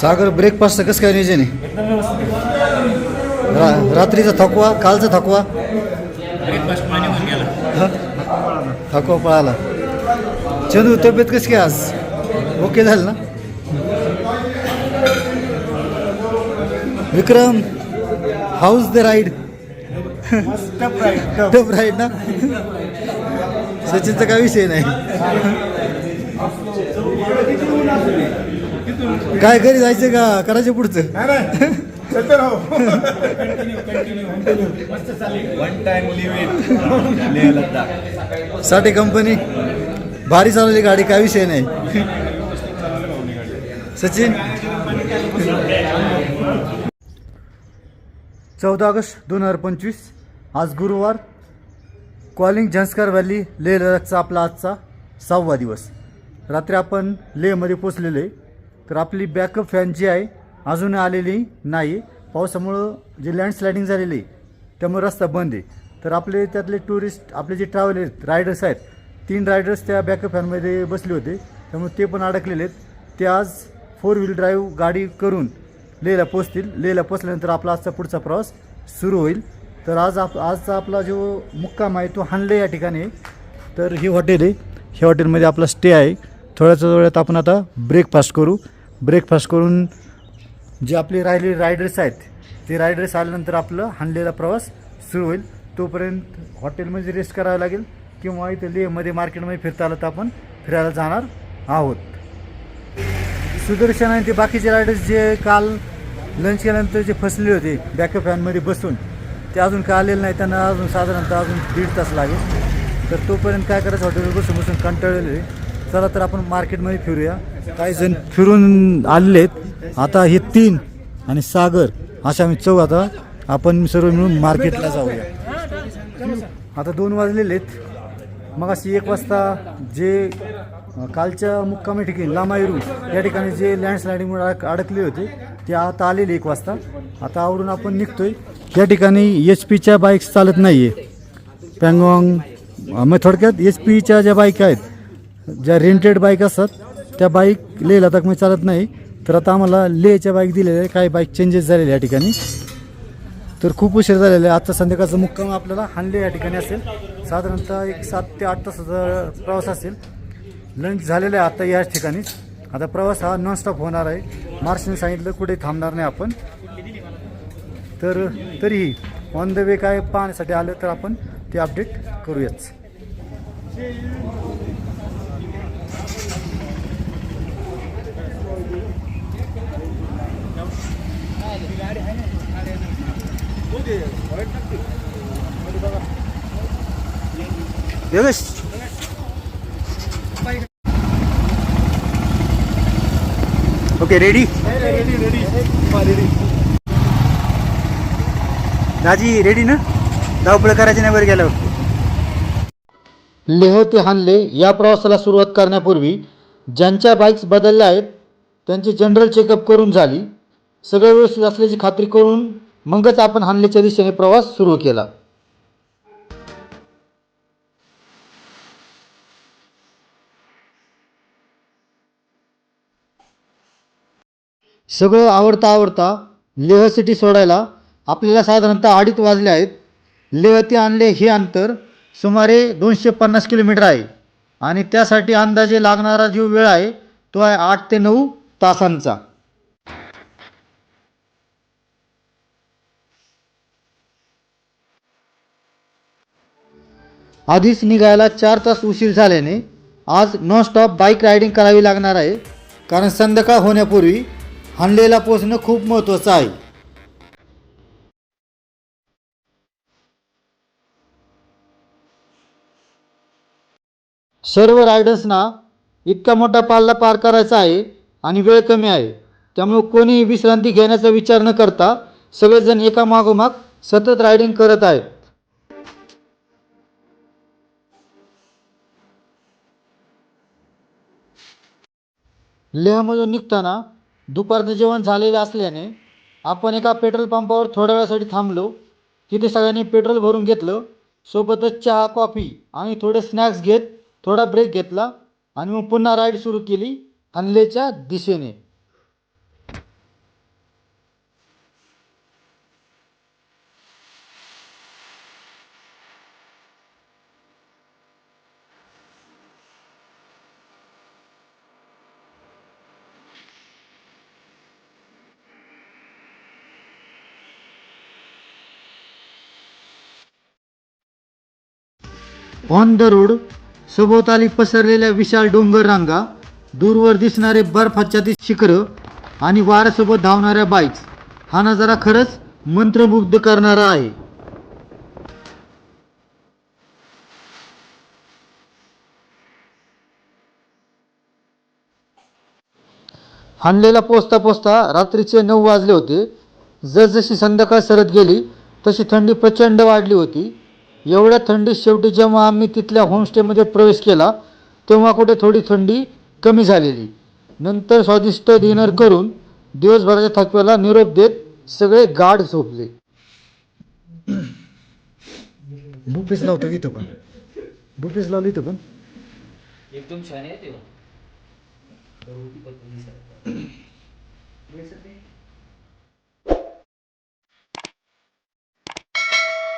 सागर ब्रेकफास्टचं कसं काय नियोजन आहे? रा रात्रीचा थकवा कालचा थकवा? थकवा पळाला. चंदू तब्येत कशी काय आज? ओके झालं ना? Vikram how's the ride top ride ना? सचिनचा काय विषय नाही. काय घरी जायचं का? करायचं पुढचं? साठी कंपनी भारी चालवली गाडी काय विषय नाही. सचिन? चौदा ऑगस्ट दोन हजार पंचवीस. आज गुरुवार. कॉलिंग झंस्कार व्हॅली लेह लडाखचा आपला आजचा सहावा दिवस. रात्री आपण लेहमध्ये पोचलेलो आहे. तर आपली बॅकअप फॅन जी आहे अजून आलेली नाही. पावसामुळं जे लँडस्लायडिंग झालेली आहे त्यामुळे रस्ता बंद आहे. तर आपले त्यातले टुरिस्ट आपले जे ट्रॅव्हल आहेत रायडर्स आहेत तीन रायडर्स त्या बॅकअप फॅनमध्ये बसले होते. त्यामुळे ते पण अडकलेले आहेत. ते आज फोर व्हील ड्राईव्ह गाडी करून लेहला पोचतील लेहला पोचल्यानंतर आपला आजचा पुढचा प्रवास सुरू होईल. तर आज आप आजचा आपला जो मुक्काम आहे तो हानले या ठिकाणी आहे. तर ही हॉटेल आहे. ह्या हॉटेलमध्ये आपला स्टे आहे. थोड्याच वेळात आपण आता ब्रेकफास्ट करू. ब्रेकफास्ट करून जे आपले राहिलेली रायडर्स आहेत ते रायडर्स आल्यानंतर आपलं हाणलेला प्रवास सुरू होईल. तोपर्यंत हॉटेलमध्ये रेस्ट करावं लागेल किंवा इथे लेहमध्ये मार्केटमध्ये फिरता आलं तर आपण फिरायला जाणार आहोत. सुदर्शन आणि ते बाकीचे रायडर्स जे काल लंच केल्यानंतर जे फसले होते बॅकअप फॅनमध्ये बसून ते अजून काय आलेले नाही त्यांना अजून साधारणतः अजून दीड तास लागेल. तर तोपर्यंत काय करायचं? हॉटेलवर बसून बसून कंटाळलेले. चला तर आपण मार्केटमध्ये फिरूया. काही जण फिरून आलेले आहेत आता हे तीन आणि सागर अशा आम्ही चौ आता. आपण सर्व मिळून मार्केटला जाऊया. आता दोन वाजलेले आहेत. मग अशी एक वाजता जे कालच्या मुक्कामी ठिकाणी लामायरू या ठिकाणी जे लँडस्लायडिंगमुळे अडक अडकले होते ते आता आलेले एक वाजता. आता आवडून आपण निघतोय. या ठिकाणी एच पीच्या बाईक्स चालत नाही आहे पँगॉंग मग थोडक्यात एच पीच्या ज्या बाईक आहेत ज्या रेंटेड बाईक असतात त्या बाईक लेह मी चालत नाही. तर आता आम्हाला लेहच्या बाईक दिलेल्या आहे काही बाईक चेंजेस झालेले या ठिकाणी. तर खूप उशीर झालेला आहे. आजचा संध्याकाळचा मुक्काम आपल्याला हानले या ठिकाणी असेल. साधारणतः एक सात ते आठ तासाचा प्रवास असेल. लंच झालेला आहे आता याच ठिकाणी. आता प्रवास हा नॉनस्टॉप होणार आहे. मार्शने सांगितलं कुठे थांबणार नाही आपण. तर तरीही ऑन द वे काय पाहण्यासाठी आलं तर आपण ते update करूयाच Yogesh okay ready ready ready ready दाजी रेडी ना? धावपळ करायची नाही बरं गेल्यावर हो. लेह ते हानले या प्रवासाला सुरुवात करण्यापूर्वी ज्यांच्या बाईक्स बदलल्या आहेत त्यांची जनरल चेकअप करून झाली. सगळं व्यवस्थित असल्याची खात्री करून मगच आपण हानलेच्या दिशेने प्रवास सुरू केला. सगळं आवडता आवडता लेह सिटी सोडायला आपल्याला साधारणतः अडीच वाजले आहेत. लेह ते आणले हे अंतर सुमारे दोनशे पन्नास किलोमीटर आहे आणि त्यासाठी अंदाजे लागणारा जो वेळ आहे तो आहे आठ ते नऊ तासांचा. आधीच निघायला चार तास उशीर झाल्याने आज नॉनस्टॉप बाईक रायडिंग करावी लागणार आहे. कारण संध्याकाळ होण्यापूर्वी हानलेला पोचणं खूप महत्त्वाचं आहे. सर्व रायडर्सना इतका मोठा पाल्ला पार करायचा आहे आणि वेळ कमी आहे. त्यामुळे कोणीही विश्रांती घेण्याचा विचार न करता सगळेजण एका मागोमाग सतत रायडिंग करत आहेत. लेहमधून निघताना दुपारचं जेवण झालेलं असल्याने आपण एका पेट्रोल पंपावर थोड्या वेळासाठी थांबलो. तिथे सगळ्यांनी पेट्रोल भरून घेतलं. सोबतच चहा कॉफी आणि थोडे स्नॅक्स घेत थोडा ब्रेक घेतला आणि मग पुन्हा राईड सुरू केली हनलेच्या दिशेने. ऑन द रोड सभोवताली पसरलेल्या विशाल डोंगर रांगा दूरवर दिसणारे बर्फाच्छादित शिखरं आणि वाऱ्यासोबत धावणाऱ्या बाईक्स हा नजारा खरंच मंत्रमुग्ध करणारा आहे. हानलेला पोचता पोचता रात्रीचे नऊ वाजले होते. जसजशी संध्याकाळ सरत गेली तशी थंडी प्रचंड वाढली होती. एवढ्या थंडीत शेवटी जेव्हा आम्ही तिथल्या होमस्टेमध्ये प्रवेश केला तेव्हा कुठे थोडी थंडी कमी झालेली. नंतर स्वादिष्ट डिनर करून दिवसभराच्या थकव्याला निरोप देत सगळे गाढ झोपले. बुफेस लावतो इथं पण? बुफेस लावलं इथं पण? एकदम छान आहे ते